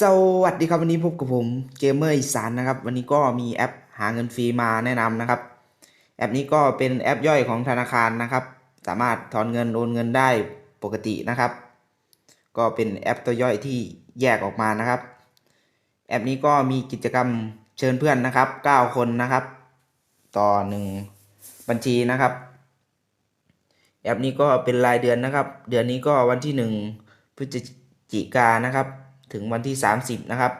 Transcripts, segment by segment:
สวัสดีครับวันนี้พบกับผมเกมเมอร์อีสานนะครับ วันนี้ก็มีแอปหาเงินฟรีมาแนะนำนะครับ แอปนี้ก็เป็นแอปย่อยของธนาคารนะครับ สามารถถอนเงินโอนเงินได้ปกตินะครับ ก็เป็นแอปตัวย่อยที่แยกออกมานะครับ แอปนี้ก็มีกิจกรรมเชิญเพื่อนนะครับ 9 คนนะครับ ต่อ 1 บัญชีนะครับ แอปนี้ก็เป็นรายเดือนนะครับ เดือนนี้ก็วันที่ 1 พฤศจิกานะครับ ถึงวันที่ 30 นะครับ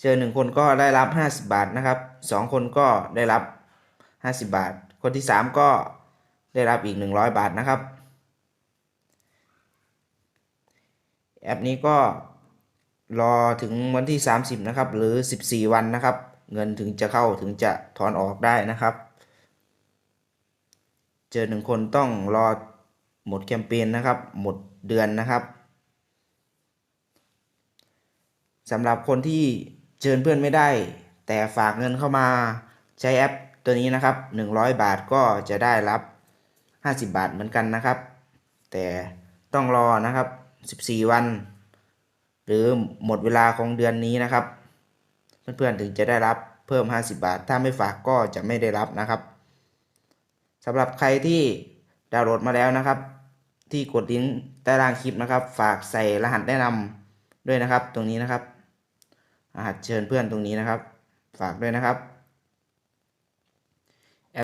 เชิญหนึ่งคนก็ได้รับ 50 บาทนะครับสองคนก็ได้รับ 50 บาท คนที่ 3 ก็ได้รับอีก 100 บาทนะครับ แอปนี้ก็รอถึงวันที่ 30 นะครับ หรือ 14 วันนะครับ เงินถึงจะเข้าถึงจะถอนออกได้นะครับ เจอหนึ่งคนต้องรอหมดแคมเปญนะครับ หมดเดือนนะครับ สำหรับคนที่เชิญเพื่อนไม่ได้ แต่ฝากเงินเข้ามาใช้แอปตัวนี้นะครับ 100 บาทก็จะได้รับ 50 บาทเหมือนกันนะครับ แต่ต้องรอนะครับ 14 วัน หรือหมดเวลาของเดือนนี้นะครับ เพื่อนๆถึงจะได้รับเพิ่ม 50 บาท ถ้าไม่ฝากก็จะไม่ได้รับนะครับสำหรับใครที่ดาวน์โหลดมาแล้วนะครับ ที่กดลิงก์ใต้ล่างคลิปนะครับ ฝากใส่รหัสแนะนำด้วยนะครับ ตรงนี้นะครับ รหัสเชิญเพื่อนตรงนี้นะครับ ฝากด้วยนะครับ